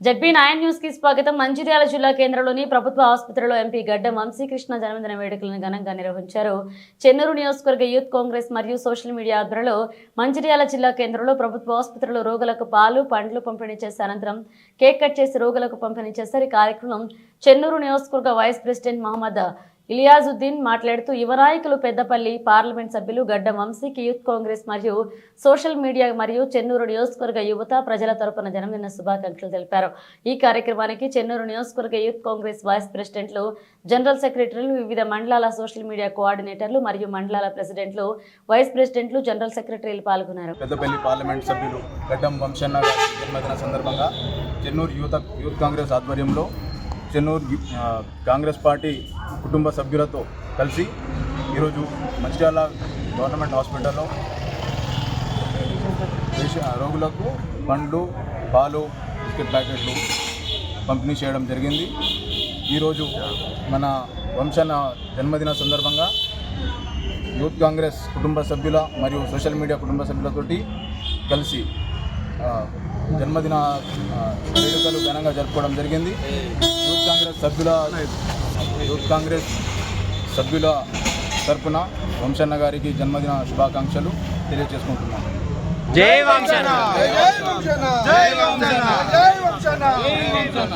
ZB nine న్యూస్కి స్వాగతం. మంచిర్యాల జిల్లా కేంద్రంలోని ప్రభుత్వ ఆసుపత్రిలో ఎంపీ గడ్డం వంశీకృష్ణ జన్మదిన వేడుకలను ఘనంగా నిర్వహించారు. చెన్నూరు నియోజకవర్గ యూత్ కాంగ్రెస్ మరియు సోషల్ మీడియా ఆధ్వర్యంలో మంచిర్యాల జిల్లా కేంద్రంలో ప్రభుత్వ ఆసుపత్రిలో రోగులకు పాలు పండ్లు పంపిణీ చేసే అనంతరం కేక్ కట్ చేసి రోగులకు పంపిణీ చేశారు ఈ కార్యక్రమం చెన్నూరు నియోజకవర్గ వైస్ ప్రెసిడెంట్ మహమ్మద్ ఇలియాజుద్దీన్ మాట్లాడుతూ యువ నాయకులు పెద్దపల్లి పార్లమెంట్ సభ్యులు గడ్డ వంశీకి యూత్ కాంగ్రెస్ మరియు సోషల్ మీడియా మరియు చెన్నూరు నియోజకవర్గ యువత ప్రజల తరపున జన్మదిన శుభాకాంక్షలు తెలిపారు. ఈ కార్యక్రమానికి చెన్నూరు నియోజకవర్గ యూత్ కాంగ్రెస్ వైస్ ప్రెసిడెంట్లు జనరల్ సెక్రటరీలు వివిధ మండలాల సోషల్ మీడియా కోఆర్డినేటర్లు మరియు మండలాల ప్రెసిడెంట్లు వైస్ ప్రెసిడెంట్లు జనరల్ సెక్రటరీలు పాల్గొన్నారు. పెద్దపల్లి పార్లమెంట్ సభ్యులు గడ్డం వంశన్న జన్మదిన సందర్భంగా చెన్నూరు యూత్ యూత్ కాంగ్రెస్ ఆధ్వర్యంలో చెన్నూరు కాంగ్రెస్ పార్టీ కుటుంబ సభ్యులతో కలిసి ఈరోజు మంచిర్యాల గవర్నమెంట్ హాస్పిటల్లో రోగులకు పండ్లు పాలు బిస్కెట్ ప్యాకెట్లు పంపిణీ చేయడం జరిగింది. ఈరోజు మన వంశన జన్మదిన సందర్భంగా యూత్ కాంగ్రెస్ కుటుంబ సభ్యుల మరియు సోషల్ మీడియా కుటుంబ సభ్యులతోటి కలిసి జన్మదిన వేడుకలు ఘనంగా జరుపుకోవడం జరిగింది. సభ్యుల యూత్ కాంగ్రెస్ సభ్యుల తరపున వంశన్న గారికి జన్మదిన శుభాకాంక్షలు తెలియజేసుకుంటున్నాను జై వంశన జై వంశన జై వంశన జై వంశన